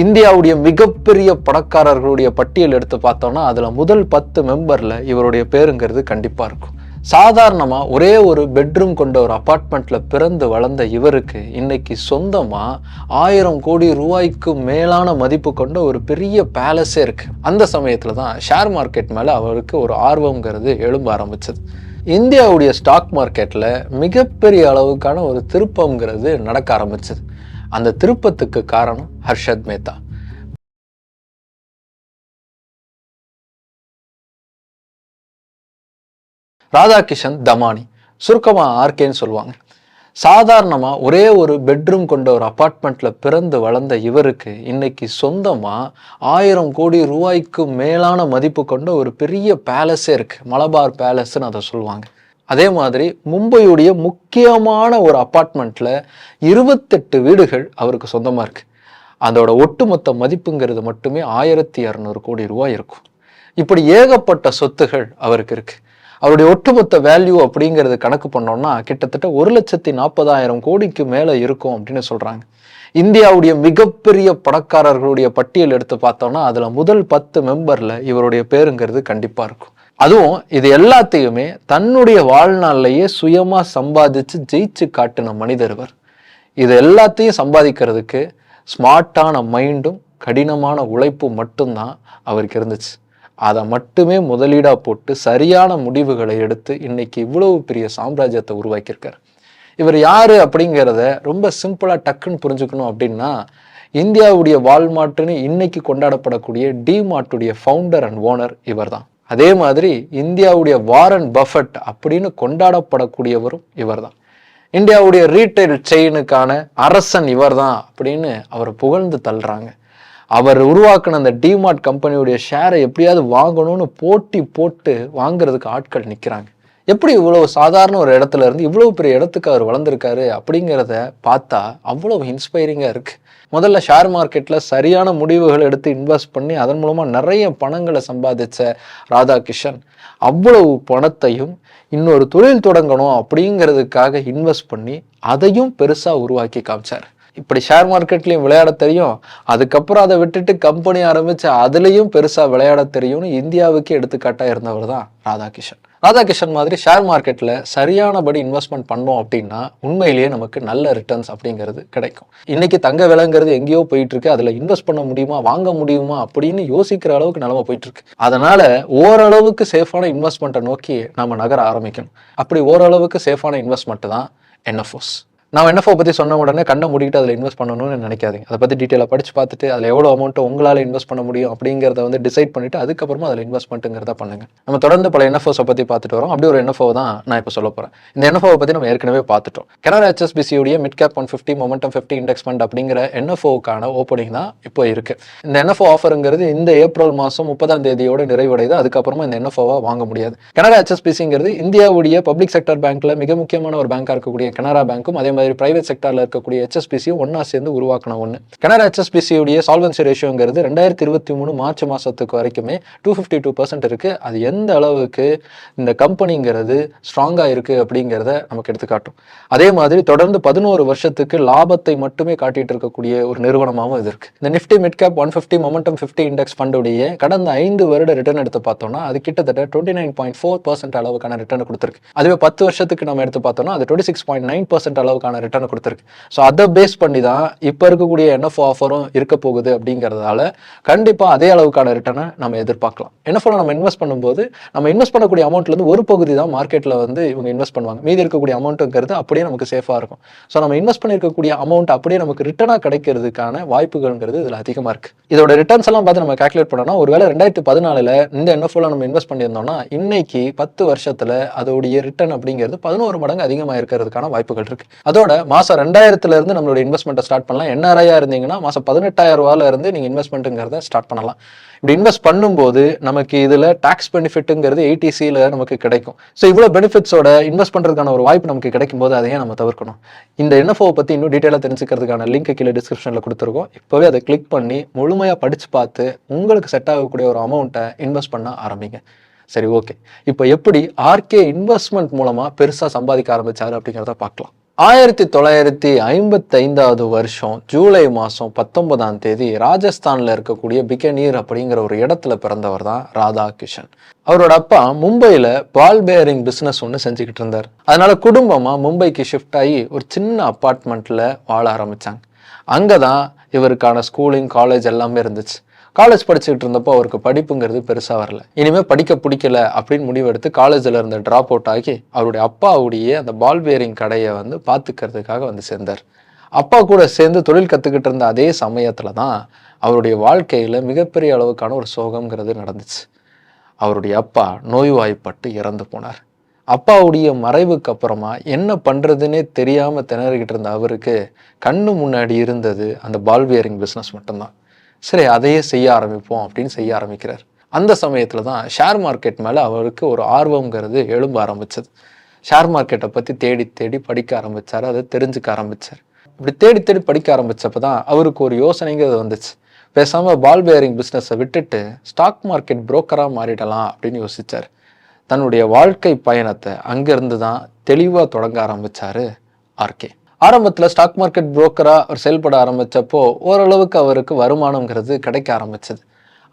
இந்தியாவுடைய மிகப்பெரிய பணக்காரர்களுடைய பட்டியல் எடுத்து பார்த்தோம்னா அதில் முதல் பத்து மெம்பரில் இவருடைய பேருங்கிறது கண்டிப்பாக இருக்கும். சாதாரணமாக ஒரே ஒரு பெட்ரூம் கொண்ட ஒரு அப்பார்ட்மெண்ட்டில் பிறந்து வளர்ந்த இவருக்கு இன்னைக்கு சொந்தமாக ஆயிரம் கோடி ரூபாய்க்கு மேலான மதிப்பு கொண்ட ஒரு பெரிய பேலஸே இருக்குது அந்த சமயத்தில் தான் ஷேர் மார்க்கெட் மேலே அவருக்கு ஒரு ஆர்வங்கிறது எழும்ப ஆரம்பிச்சது. இந்தியாவுடைய ஸ்டாக் மார்க்கெட்டில் மிகப்பெரிய அளவுக்கான ஒரு திருப்பங்கிறது நடக்க ஆரம்பிச்சது. அந்த திருப்பத்துக்கு காரணம் ஹர்ஷத் மேத்தா. ராதாகிஷன் தமானி சுருக்கமா ஆர்கேன்னு சொல்லுவாங்க. சாதாரணமாக ஒரே ஒரு பெட்ரூம் கொண்ட ஒரு அப்பார்ட்மெண்ட்டில் பிறந்து வளர்ந்த இவருக்கு இன்னைக்கு சொந்தமாக ஆயிரம் கோடி ரூபாய்க்கு மேலான மதிப்பு கொண்ட ஒரு பெரிய பேலஸே இருக்குது மலபார் பேலஸ்ன்னு அதை சொல்லுவாங்க. அதே மாதிரி மும்பையுடைய முக்கியமான ஒரு அப்பார்ட்மெண்ட்டில் இருபத்தெட்டு வீடுகள் அவருக்கு சொந்தமாக இருக்குது அதோட ஒட்டுமொத்த மதிப்புங்கிறது மட்டுமே ஆயிரத்தி இரநூறு கோடி ரூபாய் இருக்கும். இப்படி ஏகப்பட்ட சொத்துகள் அவருக்கு இருக்குது அவருடைய ஒட்டுமொத்த வேல்யூ அப்படிங்கிறது கணக்கு பண்ணோம்னா கிட்டத்தட்ட ஒரு லட்சத்தி நாற்பதாயிரம் கோடிக்கு மேலே இருக்கும் அப்படின்னு சொல்கிறாங்க இந்தியாவுடைய மிகப்பெரிய பணக்காரர்களுடைய பட்டியல் எடுத்து பார்த்தோம்னா அதில் முதல் பத்து மெம்பரில் இவருடைய பேருங்கிறது கண்டிப்பாக இருக்கும். அதுவும் இது எல்லாத்தையுமே தன்னுடைய வாழ்நாள்லையே சுயமாக சம்பாதிச்சு ஜெயிச்சு காட்டின மனிதர்வர் இது எல்லாத்தையும் சம்பாதிக்கிறதுக்கு ஸ்மார்ட்டான மைண்டும் கடினமான உழைப்பும் மட்டும்தான் அவருக்கு இருந்துச்சு. அதை மட்டுமே முதலீடாக போட்டு சரியான முடிவுகளை எடுத்து இன்னைக்கு இவ்வளவு பெரிய சாம்ராஜ்யத்தை உருவாக்கியிருக்காரு. இவர் யார் அப்படிங்கிறத ரொம்ப சிம்பிளாக டக்குன்னு புரிஞ்சுக்கணும் அப்படின்னா இந்தியாவுடைய வால்மார்ட்னு இன்னைக்கு கொண்டாடப்படக்கூடிய டிமார்ட்டுடைய ஃபவுண்டர் அண்ட் ஓனர் இவர்தான். அதே மாதிரி இந்தியாவுடைய வாரன் பஃபட் அப்படின்னு கொண்டாடப்படக்கூடியவரும் இவர் தான் இந்தியாவுடைய ரீட்டைல் செயினுக்கான அரசன் இவர் தான் அப்படின்னு அவர் புகழ்ந்து தள்ளுறாங்க. அவர் உருவாக்கின அந்த டிமார்ட் கம்பெனியுடைய ஷேரை எப்படியாவது வாங்கணும்னு போட்டி போட்டு வாங்குறதுக்கு ஆட்கள் நிற்கிறாங்க எப்படி இவ்வளவு சாதாரண ஒரு இடத்துல இருந்து இவ்வளவு பெரிய இடத்துக்கு அவர் வளர்ந்துருக்காரு அப்படிங்கிறத பார்த்தா அவ்வளவு இன்ஸ்பைரிங்காக இருக்கு. முதல்ல ஷேர் மார்க்கெட்டில் சரியான முடிவுகள் எடுத்து இன்வெஸ்ட் பண்ணி அதன் மூலமாக நிறைய பணங்களை சம்பாதிச்ச ராதாகிஷன் அவ்வளவு பணத்தையும் இன்னொரு தொழில் தொடங்கணும் அப்படிங்கிறதுக்காக இன்வெஸ்ட் பண்ணி அதையும் பெருசாக உருவாக்கி காமிச்சார். இப்படி ஷேர் மார்க்கெட்லேயும் விளையாட தெரியும். அதுக்கப்புறம் அதை விட்டுட்டு கம்பெனி ஆரம்பிச்சு அதுலேயும் பெருசாக விளையாட தெரியும்னு இந்தியாவுக்கு எடுத்துக்காட்டாக இருந்தவர் தான் ராதாகிஷன் ராதாகிருஷ்ணன் மாதிரி ஷேர் மார்க்கெட்டில் சரியானபடி இன்வெஸ்ட்மெண்ட் பண்ணோம் அப்படின்னா உண்மையிலேயே நமக்கு நல்ல ரிட்டர்ன்ஸ் அப்படிங்கிறது கிடைக்கும். இன்னைக்கு தங்க விலைங்கிறது எங்கேயோ போயிட்டு இருக்கு அதில் இன்வெஸ்ட் பண்ண முடியுமா வாங்க முடியுமா அப்படின்னு யோசிக்கிற அளவுக்கு நிலமை போயிட்டு இருக்கு அதனால ஓரளவுக்கு சேஃபான இன்வெஸ்ட்மெண்ட்டை நோக்கி நம்ம நகர ஆரம்பிக்கணும். அப்படி ஓரளவுக்கு சேஃபான இன்வெஸ்ட்மெண்ட் தான் என்எஃப்ஓஸ் நான் என்எஃப்ஓ பற்றி சொன்ன உடனே கண்ணை மூடிக்கிட்டு அதில் இன்வெஸ்ட் பண்ணணும்னு நினைக்காதீங்க. அதை பற்றி டீட்டெயிலாக படிச்சு பார்த்துட்டு அதில் எவ்வளோ அமௌண்ட்டை உங்களால் இன்வெஸ்ட் பண்ண முடியும் அப்படிங்கிறத வந்து டிசைட் பண்ணிட்டு அதுக்கப்புறமா அதில் இன்வெஸ்ட்மெண்ட்டுங்கிறத பண்ணுங்க. நம்ம தொடர்ந்து பல என்எஃப்ஓஸை பற்றி பார்த்துட்டு வரோம். அப்படி ஒரு என்எஃப்ஓ தான் நான் இப்போ சொல்ல போகிறேன் இந்த என்எஃப்ஓவை பற்றி நம்ம ஏற்கனவே பார்த்துட்டோம். Canara ஹெச்எஸ்பிசியுடைய mid cap one fifty momentum fifty index fund அப்படிங்கிற என்எஃப்ஓக்கான ஓப்பனிங் தான் இப்போ இருக்குது இந்த என்எஃப்ஓ ஆஃபருங்கிறது இந்த ஏப்ரல் மாதம் முப்பதாம் தேதியோட நிறைவடையுது அதுக்கப்புறமா இந்த என்எஃப்ஓவை வாங்க முடியாது. கனரா ஹெச்எஸ்பிசிங்கிறது இந்தியாவுடைய பப்ளிக் செக்டர் பேங்க்ல மிக முக்கியமான ஒரு பேங்காக இருக்கக்கூடிய கனரா பேங்க்கும் அதே மாதிரி பிரைவேட் செக்டாரில் இருக்கக்கூடிய ஹெச்எஸ்பிசியும் ஒன்னா சேர்ந்து உருவாக்கின ஒன்று கனரா ஹெச்எஸ்பிசியுடைய சால்வன்சி ரேஷியோங்கிறது ரெண்டாயிரத்தி இருபத்தி மூணு மார்ச் மாசத்துக்கு வரைக்குமே டூ ஃபிஃப்டி டூ பர்சன்ட் இருக்கு. அது எந்த அளவுக்கு இந்த கம்பெனிங்கிறது ஸ்ட்ராங்காக இருக்கு அப்படிங்கிறத நமக்கு எடுத்துக்காட்டும். அதே மாதிரி தொடர்ந்து பதினோரு வருஷத்துக்கு லாபத்தை மட்டுமே காட்டிட்டு இருக்கக்கூடிய ஒரு நிறுவனமாகவும் இது இருக்கு. இந்த Nifty mid cap one fifty momentum fifty index ஃபண்டுடைய கடந்த ஐந்து வருட ரிட்டர்ன் எடுத்து பார்த்தோம்னா அது கிட்டத்தட்ட twenty nine point four percent அளவுக்கான ரிட்டர்ன் கொடுத்துருக்கு. அதுவே பத்து வருஷத்துக்கு நம்ம எடுத்து பார்த்தோம்னா அது twenty six point nine percent அளவுக்கு அளவுக்கான ரிட்டர்ன் கொடுத்துருக்கு. ஸோ அதை பேஸ் பண்ணி தான் இப்போ இருக்கக்கூடிய என்எஃப்ஓ ஆஃபரும் இருக்க போகுது அப்படிங்கிறதால கண்டிப்பாக அதே அளவுக்கான ரிட்டர்னை நம்ம எதிர்பார்க்கலாம். என்எஃப்ல நம்ம இன்வெஸ்ட் பண்ணும்போது நம்ம இன்வெஸ்ட் பண்ணக்கூடிய அமௌண்ட்லேருந்து ஒரு பகுதி தான் மார்க்கெட்டில் வந்து இவங்க இன்வெஸ்ட் பண்ணுவாங்க. மீதி இருக்கக்கூடிய அமௌண்ட்டுங்கிறது அப்படியே நமக்கு சேஃபாக இருக்கும். ஸோ நம்ம இன்வெஸ்ட் பண்ணியிருக்கக்கூடிய அமௌண்ட் அப்படியே நமக்கு ரிட்டர்னாக கிடைக்கிறதுக்கான வாய்ப்புகள்ங்கிறது இதில் அதிகமாக இருக்கு. இதோட ரிட்டர்ன்ஸ் எல்லாம் பார்த்து நம்ம கால்குலேட் பண்ணோம்னா ஒருவேளை ரெண்டாயிரத்தி பதினாலில் இந்த என்எஃப்ல நம்ம இன்வெஸ்ட் பண்ணியிருந்தோம்னா இன்னைக்கு பத்து வருஷத்துல அதோடைய ரிட்டர்ன் அப்படிங்கிறது பதினோரு மடங்கு அதிகமாக இருக்கிறதுக்கான வாய்ப்புகள் இருக்கு. அதோட மாசம் ரெண்டாயிரத்துல இருந்து நம்மளோட இன்வெஸ்ட்மெண்ட்டை ஸ்டார்ட் பண்ணலாம். என்ஆர்ஐயா இருந்தீங்கன்னா மாசம் பதினெட்டாயிரம் ரூபாயில இருந்து நீங்க இன்வெஸ்ட்மெண்ட்டுங்கிறத ஸ்டார்ட் பண்ணலாம். இப்படி இன்வெஸ்ட் பண்ணும்போது நமக்கு இதுல டாக்ஸ் பெனிஃபிட்டுங்கிறது ஏடிசியில் நமக்கு கிடைக்கும். ஸோ இவ்வளோ பெனிஃபிட்ஸோட இன்வெஸ்ட் பண்றதுக்கான ஒரு வாய்ப்பு நமக்கு கிடைக்கும் போது அதையே நம்ம தவிர்க்கணும். இந்த என்எஃப்ஓ பத்தி இன்னும் டீட்டெயிலாக தெரிஞ்சுக்கிறதுக்கான லிங்க் கீழே டிஸ்கிரிப்ஷன்ல கொடுத்துருக்கோம். இப்போவே அதை கிளிக் பண்ணி முழுமையாக படிச்சு பார்த்து உங்களுக்கு செட் ஆகக்கூடிய ஒரு அமௌண்ட்டை இன்வெஸ்ட் பண்ண ஆரம்பிங்க. சரி ஓகே இப்போ எப்படி ஆர்கே இன்வெஸ்ட்மெண்ட் மூலமா பெருசா சம்பாதிக்க ஆரம்பிச்சாரு அப்படிங்கிறத பார்க்கலாம். ஆயிரத்தி தொள்ளாயிரத்தி ஐம்பத்தி ஐந்தாவது வருஷம் ஜூலை மாதம் பத்தொன்பதாம் தேதி ராஜஸ்தானில் இருக்கக்கூடிய பிகனீர் அப்படிங்கிற ஒரு இடத்துல பிறந்தவர் தான் ராதா கிஷன் அவரோட அப்பா மும்பையில் பால் பேரிங் பிஸ்னஸ் ஒன்று செஞ்சுக்கிட்டு இருந்தார். அதனால குடும்பமாக மும்பைக்கு ஷிஃப்ட் ஆகி ஒரு சின்ன அப்பார்ட்மெண்ட்டில் வாழ ஆரம்பித்தாங்க அங்கே தான் இவருக்கான ஸ்கூலிங் காலேஜ் எல்லாமே இருந்துச்சு. காலேஜ் படிச்சுக்கிட்டு இருந்தப்போ அவருக்கு படிப்புங்கிறது பெருசாக வரல. இனிமேல் படிக்க பிடிக்கல அப்படின்னு முடிவெடுத்து காலேஜில் இருந்த ட்ராப் அவுட் ஆகி அவருடைய அப்பாவுடைய அந்த பால் பேரிங் கடையை வந்து பார்த்துக்கிறதுக்காக வந்து சேர்ந்தார். அப்பா கூட சேர்ந்து தொழில் கற்றுக்கிட்டு இருந்த அதே சமயத்தில் தான் அவருடைய வாழ்க்கையில் மிகப்பெரிய அளவுக்கான ஒரு சோகங்கிறது நடந்துச்சு. அவருடைய அப்பா நோய்வாய்ப்பட்டு இறந்து போனார். அப்பாவுடைய மறைவுக்கு அப்புறமா என்ன பண்ணுறதுன்னே தெரியாமல் திணறிக்கிட்டு இருந்த அவருக்கு கண்ணு முன்னாடி இருந்தது அந்த பால் பியரிங் பிஸ்னஸ் மட்டும்தான். சரி அதையே செய்ய ஆரம்பிப்போம் அப்படின்னு செய்ய ஆரம்பிக்கிறார். அந்த சமயத்தில் தான் ஷேர் மார்க்கெட் மேலே அவருக்கு ஒரு ஆர்வங்கிறது எழும்ப ஆரம்பிச்சது. ஷேர் மார்க்கெட்டை பற்றி தேடி தேடி படிக்க ஆரம்பித்தார் அதை தெரிஞ்சுக்க ஆரம்பித்தார் இப்படி தேடி தேடி படிக்க ஆரம்பித்தப்போ தான் அவருக்கு ஒரு யோசனைங்கிறது வந்துச்சு. பேசாமல் பால் பேரிங் பிஸ்னஸை விட்டுட்டு ஸ்டாக் மார்க்கெட் புரோக்கராக மாறிடலாம் அப்படின்னு யோசிச்சார். தன்னுடைய வாழ்க்கை பயணத்தை அங்கேருந்து தான் தெளிவாக தொடங்க ஆரம்பித்தார் ஆர்கே ஆரம்பத்தில் ஸ்டாக் மார்க்கெட் புரோக்கராக அவர் செயல்பட ஆரம்பித்தப்போ ஓரளவுக்கு அவருக்கு வருமானங்கிறது கிடைக்க ஆரம்பிச்சது.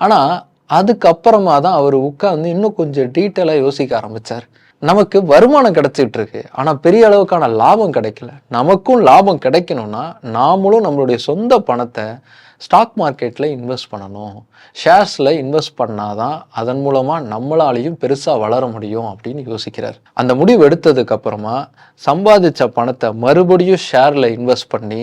ஆனால் அதுக்கப்புறமா தான் அவர் உட்காந்து இன்னும் கொஞ்சம் டீட்டெயிலாக யோசிக்க ஆரம்பித்தார் நமக்கு வருமானம் கிடைச்சிட்டு இருக்கு ஆனால் பெரிய அளவுக்கான லாபம் கிடைக்கல. நமக்கும் லாபம் கிடைக்கணும்னா நாமளும் நம்மளுடைய சொந்த பணத்தை ஸ்டாக் மார்க்கெட்டில் இன்வெஸ்ட் பண்ணணும். ஷேர்ஸில் இன்வெஸ்ட் பண்ணால் தான் அதன் மூலமாக நம்மளாலையும் பெருசாக வளர முடியும் அப்படின்னு யோசிக்கிறார். அந்த முடிவு எடுத்ததுக்கப்புறமா சம்பாதிச்ச பணத்தை மறுபடியும் ஷேரில் இன்வெஸ்ட் பண்ணி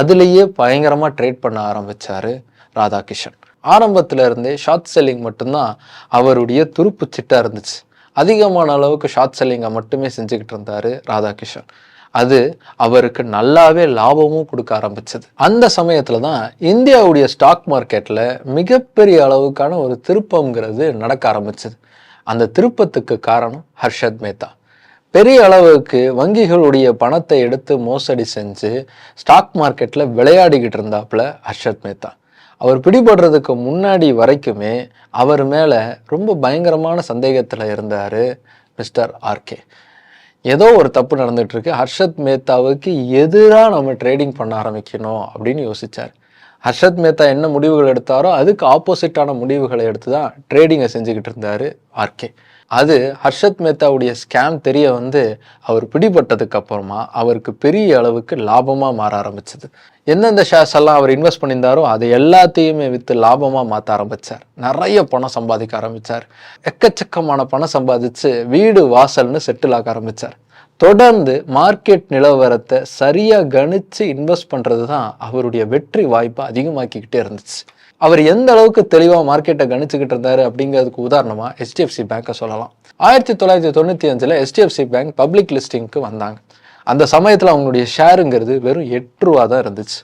அதுலேயே பயங்கரமாக ட்ரேட் பண்ண ஆரம்பித்தார் ராதாகிஷன் ஆரம்பத்தில் இருந்தே ஷார்ட் செல்லிங் மட்டும்தான் அவருடைய துருப்பு சிட்டாக இருந்துச்சு. அதிகமான அளவுக்கு ஷார்ட் செல்லிங்கை மட்டுமே செஞ்சுக்கிட்டு இருந்தார் ராதாகிஷன் அது அவருக்கு நல்லாவே லாபமும் கொடுக்க ஆரம்பிச்சது. அந்த சமயத்துல தான் இந்தியாவுடைய ஸ்டாக் மார்க்கெட்ல மிகப்பெரிய அளவுக்கான ஒரு திருப்பம்ங்கிறது நடக்க ஆரம்பிச்சது. அந்த திருப்பத்துக்கு காரணம் ஹர்ஷத் மேத்தா. பெரிய அளவுக்கு வங்கிகளுடைய பணத்தை எடுத்து மோசடி செஞ்சு ஸ்டாக் மார்க்கெட்டில் விளையாடிக்கிட்டு இருந்தாப்புல ஹர்ஷத் மேத்தா. அவர் பிடிபடுறதுக்கு முன்னாடி வரைக்குமே அவர் மேலே ரொம்ப பயங்கரமான சந்தேகத்தில் இருந்தார் மிஸ்டர் ஆர்கே ஏதோ ஒரு தப்பு நடந்துகிட்ருக்கு ஹர்ஷத் மேத்தாவுக்கு எதிராக நம்ம ட்ரேடிங் பண்ண ஆரம்பிக்கணும் அப்படின்னு யோசிச்சார். ஹர்ஷத் மேத்தா என்ன முடிவுகள் எடுத்தாரோ அதுக்கு ஆப்போசிட்டான முடிவுகளை எடுத்து தான் ட்ரேடிங்கை செஞ்சுக்கிட்டு இருந்தார் ஆர்கே அது ஹர்ஷத் மேத்தாவுடைய ஸ்கேம் தெரிய வந்து அவர் பிடிபட்டதுக்கு அப்புறமா அவருக்கு பெரிய அளவுக்கு லாபமாக மாற ஆரம்பிச்சது. எந்தெந்த ஷேர்ஸ் எல்லாம் அவர் இன்வெஸ்ட் பண்ணியிருந்தாரோ அதை எல்லாத்தையுமே விற்று லாபமாக மாற்ற ஆரம்பித்தார் நிறைய பணம் சம்பாதிக்க ஆரம்பித்தார் எக்கச்சக்கமான பணம் சம்பாதிச்சு வீடு வாசல்னு செட்டில் ஆக ஆரம்பித்தார் தொடர்ந்து மார்க்கெட் நிலவரத்தை சரியாக கணித்து இன்வெஸ்ட் பண்ணுறது தான் அவருடைய வெற்றி வாய்ப்பை அதிகமாக்கிக்கிட்டே இருந்துச்சு. அவர் எந்த அளவுக்கு தெளிவாக மார்க்கெட்டை கணிச்சுக்கிட்டு இருந்தாரு அப்படிங்கிறதுக்கு உதாரணமாக ஹெச்டிஎஃப்சி பேங்கை சொல்லலாம். ஆயிரத்தி தொள்ளாயிரத்தி தொண்ணூற்றி அஞ்சில் ஹெச்டிஎஃப்சி பேங்க் பப்ளிக் லிஸ்டிங்க்கு வந்தாங்க. அந்த சமயத்தில் அவங்களுடைய ஷேருங்கிறது வெறும் எட்டு ரூபா தான் இருந்துச்சு.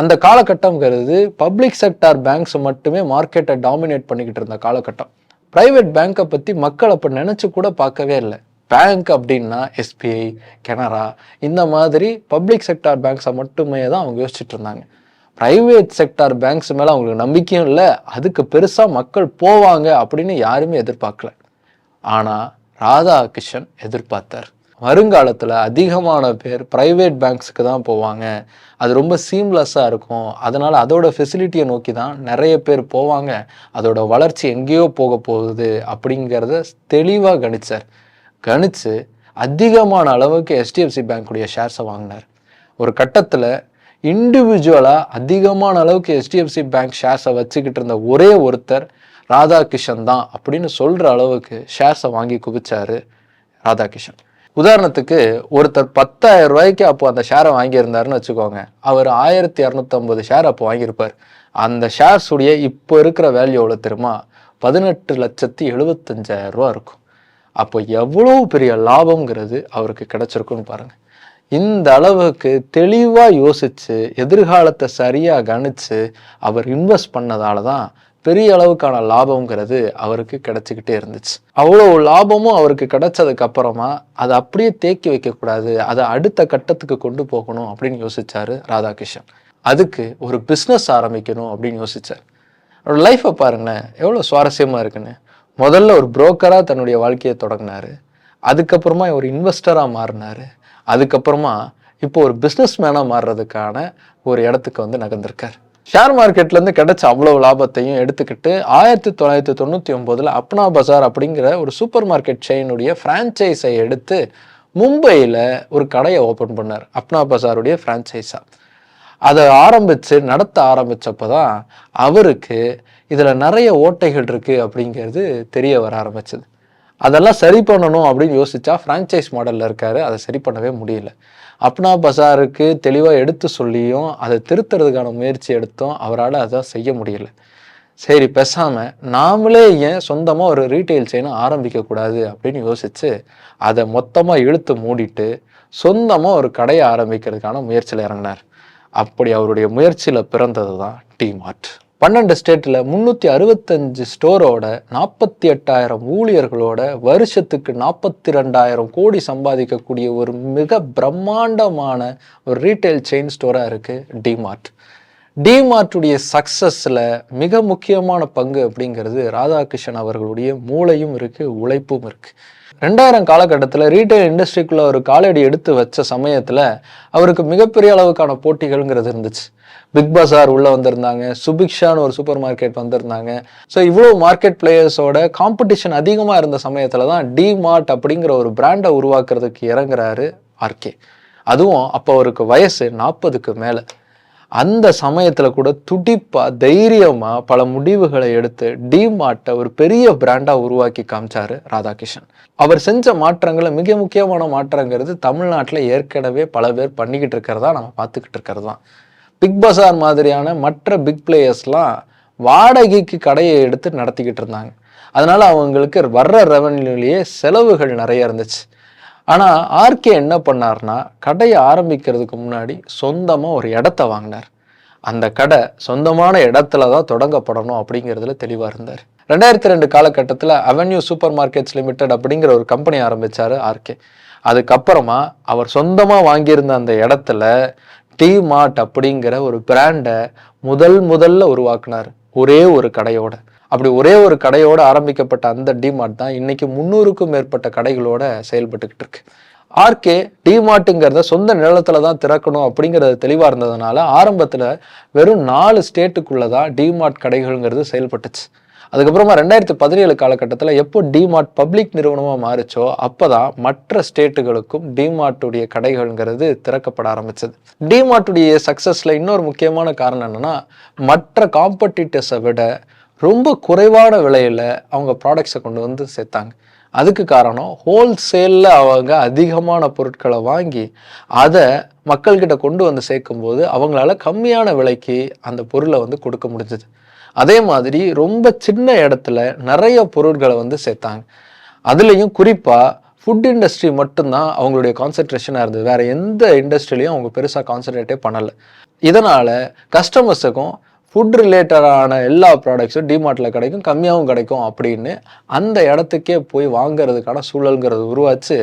அந்த காலகட்டம்ங்கிறது பப்ளிக் செக்டார் பேங்க்ஸ் மட்டுமே மார்க்கெட்டை டாமினேட் பண்ணிக்கிட்டு இருந்த காலகட்டம். ப்ரைவேட் பேங்க்கை பற்றி மக்கள் அப்போ நினச்சி கூட பார்க்கவே இல்லை. பேங்க் அப்படின்னா எஸ்பிஐ கெனரா இந்த மாதிரி பப்ளிக் செக்டார் பேங்க்ஸை மட்டுமே தான் அவங்க யோசிச்சுட்டு இருந்தாங்க. ப்ரைவேட் செக்டார் பேங்க்ஸ் மேலே அவங்களுக்கு நம்பிக்கையும் இல்லை. அதுக்கு பெருசாக மக்கள் போவாங்க அப்படின்னு யாருமே எதிர்பார்க்கல. ஆனால் ராதாகிருஷ்ணன் எதிர்பார்த்தார். வருங்காலத்தில் அதிகமான பேர் ப்ரைவேட் பேங்க்ஸுக்கு தான் போவாங்க. அது ரொம்ப சீம்லெஸ்ஸாக இருக்கும். அதனால் அதோட ஃபெசிலிட்டியை நோக்கி தான் நிறைய பேர் போவாங்க. அதோட வளர்ச்சி எங்கேயோ போக போகுது அப்படிங்கிறத தெளிவாக கணிச்சார். கணித்து அதிகமான அளவுக்கு ஹெச்டிஎஃப்சி பேங்க்குடைய ஷேர்ஸை வாங்கினார். ஒரு கட்டத்தில் இண்டிவிஜுவலாக அதிகமான அளவுக்கு ஹெச்டிஎஃப்சி பேங்க் ஷேர்ஸை வச்சுக்கிட்டு இருந்த ஒரே ஒருத்தர் ராதாகிஷன் தான் அப்படின்னு சொல்கிற அளவுக்கு ஷேர்ஸை வாங்கி குவிச்சாரு ராதாகிஷன் உதாரணத்துக்கு ஒருத்தர் பத்தாயிரம் ரூபாய்க்கு அப்போ அந்த ஷேரை வாங்கியிருந்தாருன்னு வச்சுக்கோங்க. அவர் ஆயிரத்தி இரநூத்தம்பது ஷேர் அப்போ வாங்கியிருப்பார். அந்த ஷேர்ஸ் உடைய இப்போ இருக்கிற வேல்யூ எவ்வளோ தெரியுமா? பதினெட்டு லட்சத்தி எழுபத்தஞ்சாயிரம் ரூபா இருக்கும். அப்போ எவ்வளோ பெரிய லாபம்ங்கிறது அவருக்கு கிடச்சிருக்குன்னு பாருங்கள் இந்த அளவுக்கு தெளிவாக யோசித்து எதிர்காலத்தை சரியாக கணித்து அவர் இன்வெஸ்ட் பண்ணதால தான் பெரிய அளவுக்கான லாபம்ங்கிறது அவருக்கு கிடைச்சிக்கிட்டே இருந்துச்சு. அவ்வளோ லாபமும் அவருக்கு கிடைச்சதுக்கு அப்புறமா அதை அப்படியே தேக்கி வைக்கக்கூடாது அதை அடுத்த கட்டத்துக்கு கொண்டு போகணும் அப்படின்னு யோசிச்சாரு ராதாகிருஷ்ணன். அதுக்கு ஒரு பிஸ்னஸ் ஆரம்பிக்கணும் அப்படின்னு யோசிச்சார். அவரோட லைஃப்பை பாருங்களேன் எவ்வளோ சுவாரஸ்யமாக இருக்குன்னு. முதல்ல ஒரு புரோக்கராக தன்னுடைய வாழ்க்கையை தொடங்கினாரு. அதுக்கப்புறமா ஒரு இன்வெஸ்டராக மாறினாரு. அதுக்கப்புறமா இப்போ ஒரு பிஸ்னஸ் மேனாக மாறுறதுக்கான ஒரு இடத்துக்கு வந்து நகர்ந்திருக்கார். ஷேர் மார்க்கெட்லேருந்து கிடைச்ச அவ்வளவு லாபத்தையும் எடுத்துக்கிட்டு ஆயிரத்தி தொள்ளாயிரத்தி தொண்ணூற்றி ஒம்போதில் அப்னா பஜார் அப்படிங்கிற ஒரு சூப்பர் மார்க்கெட் செயினுடைய ஃப்ரான்ச்சைஸை எடுத்து மும்பையில் ஒரு கடையை ஓப்பன் பண்ணார். அப்னா பஜாருடைய ஃப்ரான்ச்சைஸாக அதை ஆரம்பித்து நடத்த ஆரம்பித்தப்போ தான் அவருக்கு இதில் நிறைய ஓட்டைகள் இருக்குது அப்படிங்கிறது தெரிய வர ஆரம்பிச்சது. அதெல்லாம் சரி பண்ணணும் அப்படின்னு யோசிச்சா ஃப்ரான்ச்சைஸ் மாடலில் இருக்காரு. அதை சரி பண்ணவே முடியல. அப்னா பசாருக்கு தெளிவாக எடுத்து சொல்லியும் அதை திருத்துறதுக்கான முயற்சி எடுத்தும் அவரால் அதை செய்ய முடியல. சரி பேசாமல் நாமளே ஏன் சொந்தமாக ஒரு ரீட்டைல் செயினை ஆரம்பிக்கக்கூடாது அப்படின்னு யோசித்து அதை மொத்தமாக இழுத்து மூடிட்டு சொந்தமாக ஒரு கடையை ஆரம்பிக்கிறதுக்கான முயற்சியில் இறங்கினார். அப்படி அவருடைய முயற்சியில் பிறந்தது தான் டிமார்ட் பன்னெண்டு ஸ்டேட்டில் முந்நூற்றி அறுபத்தஞ்சு ஸ்டோரோட நாற்பத்தி எட்டாயிரம் ஊழியர்களோட வருஷத்துக்கு நாற்பத்தி ரெண்டாயிரம் கோடி சம்பாதிக்கக்கூடிய ஒரு மிக பிரம்மாண்டமான ஒரு ரீட்டைல் செயின் ஸ்டோராக இருக்குது டிமார்ட் டிமார்ட்டுடைய சக்ஸஸில் மிக முக்கியமான பங்கு அப்படிங்கிறது ராதாகிருஷ்ணன் அவர்களுடைய மூளையும் இருக்குது உழைப்பும் இருக்குது ரெண்டாயிரம் காலகட்டத்தில் ரீட்டைல் இண்டஸ்ட்ரிக்குள்ள ஒரு காலடி எடுத்து வச்ச சமயத்தில் அவருக்கு மிகப்பெரிய அளவுக்கான போட்டிகள்ங்கிறது இருந்துச்சு. பிக் பஜார் உள்ளே வந்திருந்தாங்க சுபிக்ஷான்னு ஒரு சூப்பர் மார்க்கெட் வந்திருந்தாங்க ஸோ இவ்வளோ மார்க்கெட் பிளேயர்ஸோட காம்படிஷன் அதிகமாக இருந்த சமயத்தில் தான் டி மார்ட் அப்படிங்கிற ஒரு பிராண்டை உருவாக்குறதுக்கு இறங்குறாரு ஆர்கே அதுவும் அப்போ அவருக்கு வயசு நாற்பதுக்கு மேலே. அந்த சமயத்தில் கூட துடிப்பாக தைரியமாக பல முடிவுகளை எடுத்து டிமார்ட்டை ஒரு பெரிய பிராண்டாக உருவாக்கி காமிச்சாரு ராதாகிருஷ்ணன். அவர் செஞ்ச மாற்றங்களை மிக முக்கியமான மாற்றங்கிறது தமிழ்நாட்டில் ஏற்கனவே பல பேர் பண்ணிக்கிட்டு இருக்கிறதா நம்ம பார்த்துக்கிட்டு இருக்கிறது தான். பிக் பஸார் மாதிரியான மற்ற பிக் பிளேயர்ஸ்லாம் வாடகைக்கு கடையை எடுத்து நடத்திக்கிட்டு இருந்தாங்க. அதனால் அவங்களுக்கு வர்ற ரெவன்யூலேயே செலவுகள் நிறைய இருந்துச்சு. ஆனால் ஆர்கே என்ன பண்ணார்னா கடையை ஆரம்பிக்கிறதுக்கு முன்னாடி சொந்தமாக ஒரு இடத்த வாங்கினார். அந்த கடை சொந்தமான இடத்துல தான் தொடங்கப்படணும் அப்படிங்கிறதுல தெளிவாக இருந்தார். ரெண்டாயிரத்தி ரெண்டு காலகட்டத்தில் அவென்யூ சூப்பர் மார்க்கெட்ஸ் லிமிடெட் அப்படிங்கிற ஒரு கம்பெனி ஆரம்பித்தார் ஆர்கே. அதுக்கப்புறமா அவர் சொந்தமாக வாங்கியிருந்த அந்த இடத்துல டி மார்ட் அப்படிங்கிற ஒரு பிராண்டை முதல் முதல்ல உருவாக்குனார். ஒரே ஒரு கடையோட. அப்படி ஒரே ஒரு கடையோட ஆரம்பிக்கப்பட்ட அந்த டிமார்ட் தான் இன்னைக்கு முந்நூறுக்கும் மேற்பட்ட கடைகளோட செயல்பட்டுக்கிட்டு இருக்கு. ஆர்கே டிமார்ட்டுங்கிறத சொந்த நிலத்தில் தான் திறக்கணும் அப்படிங்கிறது தெளிவாக இருந்ததுனால ஆரம்பத்தில் வெறும் நாலு ஸ்டேட்டுக்குள்ளே தான் டிமார்ட் கடைகள்ங்கிறது செயல்பட்டுச்சு. அதுக்கப்புறமா ரெண்டாயிரத்தி பதினேழு காலகட்டத்தில் எப்போ டிமார்ட் பப்ளிக் நிறுவனமாக மாறிச்சோ அப்போ தான் மற்ற ஸ்டேட்டுகளுக்கும் டிமார்ட்டுடைய கடைகள்ங்கிறது திறக்கப்பட ஆரம்பிச்சது. டிமார்ட்டுடைய சக்ஸஸில் இன்னொரு முக்கியமான காரணம் என்னென்னா மற்ற காம்படிட்டர்ஸை விட ரொம்ப குறைவான விலையில் அவங்க ப்ராடக்ட்ஸை கொண்டு வந்து சேர்த்தாங்க. அதுக்கு காரணம் ஹோல்சேலில் அவங்க அதிகமான பொருட்களை வாங்கி அதை மக்கள்கிட்ட கொண்டு வந்து சேர்க்கும்போது அவங்களால கம்மியான விலைக்கு அந்த பொருளை வந்து கொடுக்க முடிஞ்சது. அதே மாதிரி ரொம்ப சின்ன இடத்துல நிறைய பொருட்களை வந்து சேர்த்தாங்க. அதுலேயும் குறிப்பாக ஃபுட் இண்டஸ்ட்ரி மட்டும்தான் அவங்களுடைய கான்சென்ட்ரேஷனாக இருந்தது. வேறு எந்த இண்டஸ்ட்ரிலையும் அவங்க பெருசாக கான்சென்ட்ரேட்டே பண்ணலை. இதனால் கஸ்டமர்ஸுக்கும் ஃபுட் ரிலேட்டடான எல்லா ப்ராடக்ட்ஸும் டிமார்ட்டில் கிடைக்கும் கம்மியாகவும் கிடைக்கும் அப்படின்னு அந்த இடத்துக்கே போய் வாங்குறதுக்கான சூழல்ங்கிறது உருவாச்சு.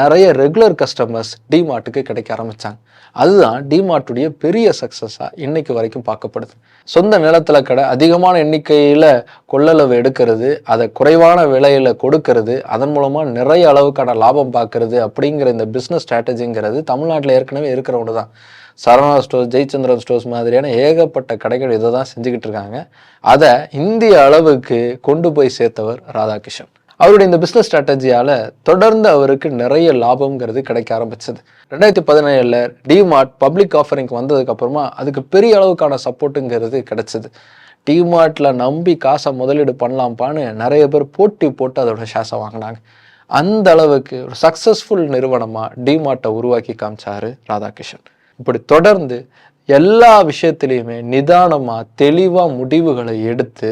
நிறைய ரெகுலர் கஸ்டமர்ஸ் டிமார்ட்டுக்கு கிடைக்க ஆரம்பித்தாங்க அதுதான் டிமார்ட்டுடைய பெரிய சக்ஸஸாக இன்னைக்கு வரைக்கும் பார்க்கப்படுது. சொந்த நிலத்தில் கடை அதிகமான எண்ணிக்கையில் கொள்ளளவு எடுக்கிறது அதை குறைவான விலையில் கொடுக்கறது அதன் மூலமாக நிறைய அளவுக்கான லாபம் பார்க்கறது அப்படிங்கிற இந்த பிஸ்னஸ் ஸ்ட்ராட்டஜிங்கிறது தமிழ்நாட்டில் ஏற்கனவே இருக்கிற ஒன்று தான். சரவணா ஸ்டோர்ஸ் ஜெயச்சந்திரன் ஸ்டோர்ஸ் மாதிரியான ஏகப்பட்ட கடைகள் இதை தான் செஞ்சுக்கிட்டு இருக்காங்க. அதை இந்திய அளவுக்கு கொண்டு போய் சேர்த்தவர் ராதாகிருஷ்ணன். அவருடைய இந்த பிஸ்னஸ் ஸ்ட்ராட்டஜியால் தொடர்ந்து அவருக்கு நிறைய லாபம்ங்கிறது கிடைக்க ஆரம்பிச்சது. ரெண்டாயிரத்தி பதினேழில் டிமார்ட் பப்ளிக் ஆஃபரிங் வந்ததுக்கு அப்புறமா அதுக்கு பெரிய அளவுக்கான சப்போர்ட்டுங்கிறது கிடைச்சது. டிமார்ட்டில் நம்பி காசை முதலீடு பண்ணலாம்ப்பான்னு நிறைய பேர் போட்டி போட்டு அதோட ஷேர்ஸை வாங்கினாங்க. அந்த அளவுக்கு ஒரு சக்ஸஸ்ஃபுல் நிறுவனமாக டிமார்ட்டை உருவாக்கி காமிச்சாரு ராதாகிருஷ்ணன். இப்படி தொடர்ந்து எல்லா விஷயத்திலையுமே நிதானமாக தெளிவாக முடிவுகளை எடுத்து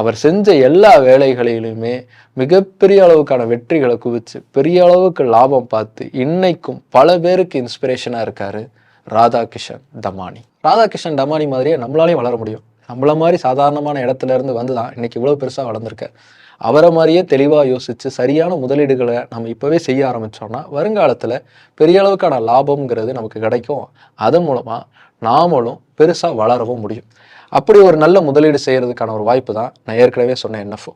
அவர் செஞ்ச எல்லா வேலைகளிலுமே மிகப்பெரிய அளவுக்கான வெற்றிகளை குவிச்சு பெரிய அளவுக்கு லாபம் பார்த்து இன்னைக்கும் பல பேருக்கு இன்ஸ்பிரேஷனாக இருக்காரு ராதாகிருஷ்ணன் தமானி. ராதாகிருஷ்ணன் தமானி மாதிரியே நம்மளாலையும் வளர முடியும். நம்மள மாதிரி சாதாரணமான இடத்துல இருந்து வந்து தான் இன்னைக்கு இவ்வளோ பெருசாக வளர்ந்துருக்கார். அவரை மாதிரியே தெளிவாக யோசித்து சரியான முதலீடுகளை நம்ம இப்போவே செய்ய ஆரம்பித்தோம்னா வருங்காலத்தில் பெரிய அளவுக்கான லாபம்ங்கிறது நமக்கு கிடைக்கும். அதன் மூலமாக நாமளும் பெருசாக வளரவும் முடியும். அப்படி ஒரு நல்ல முதலீடு செய்கிறதுக்கான ஒரு வாய்ப்பு தான் நான் ஏற்கனவே சொன்ன NFO.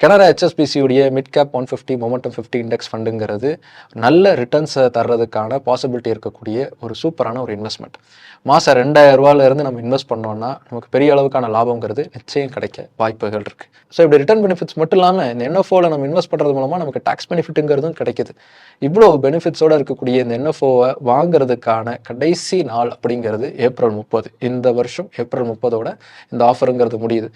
Canara ஹெச்எஸ்பிசியுடைய mid cap one fifty momentum fifty index ஃபண்டுங்கிறது நல்ல ரிட்டர்ன்ஸை தர்றதுக்கான பாசிபிலிட்டி இருக்கக்கூடிய ஒரு சூப்பரான ஒரு இன்வெஸ்ட்மெண்ட் மாதம் ரெண்டாயிரம் ரூபாயிலேருந்து நம்ம இன்வெஸ்ட் பண்ணோம்னா நமக்கு பெரிய அளவுக்கான லாபங்கிறது நிச்சயம் கிடைக்க வாய்ப்புகள் இருக்குது ஸோ இப்படி ரிட்டர்ன் பெனிஃபிட்ஸ் மட்டும் இல்லாமல் இந்த என்எஃப்ஓவில் நம்ம இன்வெஸ்ட் பண்ணுறது மூலமாக நமக்கு டேக்ஸ் பெனிஃபிட்டுங்கிறதும் கிடைக்குது. இவ்வளோ பெனிஃபிட்ஸோடு இருக்கக்கூடிய இந்த என்எஃப்ஓவை வாங்குறதுக்கான கடைசி நாள் அப்படிங்கிறது ஏப்ரல் முப்பது. இந்த வருஷம் ஏப்ரல் முப்பதோட இந்த ஆஃபருங்கிறது முடியுது.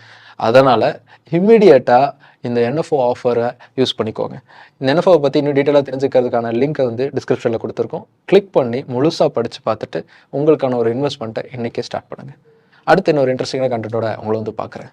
அதனால் இம்மிடியேட்டாக இந்த என்எஃப்ஓ ஆஃபரை யூஸ் பண்ணிக்கோங்க. இந்த என்எஃப்ஓவை பற்றி இன்னும் டீட்டெயிலாக தெரிஞ்சுக்கிறதுக்கான லிங்க்கை வந்து டிஸ்கிரிப்ஷனில் கொடுத்துருக்கோம். கிளிக் பண்ணி முழுசாக படித்து பார்த்துட்டு உங்களுக்கான ஒரு இன்வெஸ்ட்மெண்ட்டை இன்றைக்கே ஸ்டார்ட் பண்ணுங்கள் அடுத்து இன்னொரு இன்ட்ரெஸ்டிங்கான கண்டென்ட்டோட உங்களை வந்து பார்க்குறேன்.